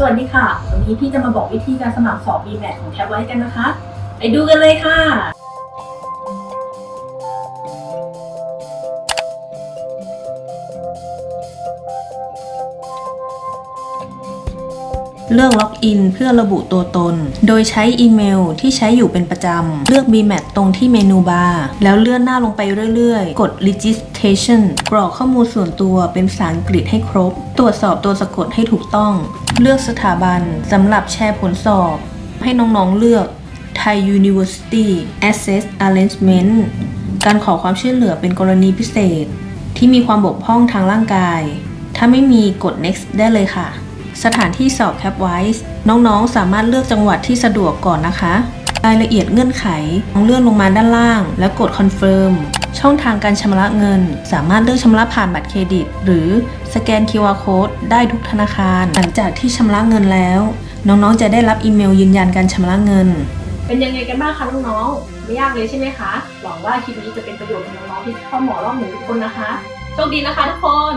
สวัสดีค่ะ วันนี้พี่จะมาบอกวิธีการสมัครสอบ BMAT ของแท็บไว้กันนะคะ ไปดูกันเลยค่ะ เลือกล็อกอินเพื่อระบุตัวตน โดยใช้อีเมลที่ใช้อยู่เป็นประจำ เลือก BMAT ตรงที่เมนูบาร์ แล้วเลื่อนหน้าลงไปเรื่อยๆ กด registration กรอกข้อมูลส่วนตัวเป็นภาษาอังกฤษให้ครบ ตรวจสอบตัวสะกดให้ถูกต้อง เลือกสถาบันสำหรับแชร์ผลสอบ ให้น้องๆเลือก Thai University Access Arrangement การขอความช่วยเหลือเป็นกรณีพิเศษ ที่มีความบกพร่องทางร่างกาย ถ้าไม่มีกด next ได้เลยค่ะ สถานที่สอบ Cap Wise น้องๆ สามารถเลือกจังหวัดที่สะดวกก่อนนะคะ รายละเอียดเงื่อนไขต้องเลื่อนลงมาด้านล่าง แล้วกด Confirm ช่องทางการชำระเงิน สามารถเลือกชำระผ่านบัตรเครดิต หรือสแกน QR Code ได้ทุกธนาคาร หลังจากที่ชำระเงินแล้ว น้องๆ จะได้รับอีเมลยืนยันการชำระเงิน เป็นยังไงกันบ้างคะน้องๆ ไม่ยากเลยใช่ไหมคะ หวังว่าคลิปนี้จะเป็นประโยชน์กับน้องๆที่เข้าหมอรอบหนึ่งทุกคนนะคะ โชคดีนะคะทุกคน